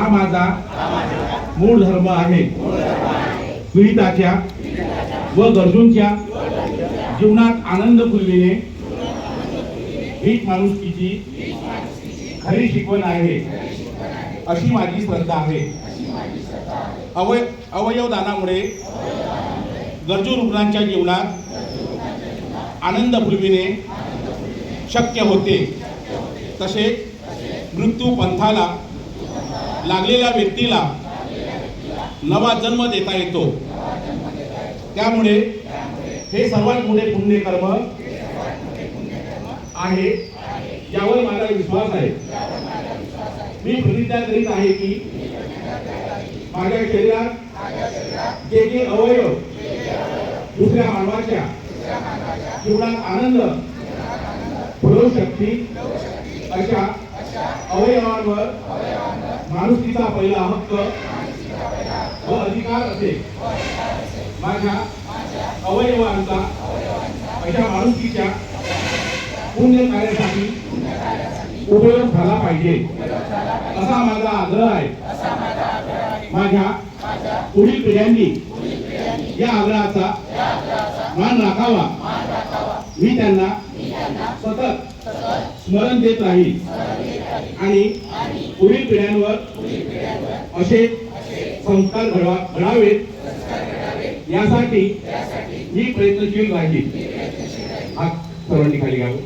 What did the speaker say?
हा माझा मूळ धर्म आहे. पीडिताच्या व गरजूंच्या जीवनात आनंद फुलविणे हीच माणुसकीची खरी शिकवण आहे अशी माझी श्रद्धा आहे. अवय अवयव दानामुळे गरजू रुग्णांच्या जीवनात आनंद फुलविणे शक्य होते. तसेच मृत्यू पंथाला लागलेल्या व्यक्तीला नवा जन्म देता येतो. त्यामुळे हे सर्वात मोठे पुण्यकर्म आहे यावर माझा विश्वास आहे. मी प्रतिज्ञा करीत आहे की माझ्या शरीरात जे जे अवयव दुसऱ्या मानवाच्या जीवनात आनंद फुलवू शकतील अशा अवयवांवर माणुसकीचा पहिला हक्क व अधिकार असेल माझ्या अवयवांचा अशा माणुसकीच्या पुण्य कार्यासाठी उपयोग झाला पाहिजे. असा माझा आग्रह आहे. माझ्या पुढील पिढ्यांनी या आग्रहाचा मान राखावा. मी त्यांना सतत स्मरण देत राहील. आणि पुढील पिढ्यांवर असे संस्कार घडवा घडावेत. यासाठी मी प्रयत्नशील राहील. हा सर्वांनी खाली घ्यावं.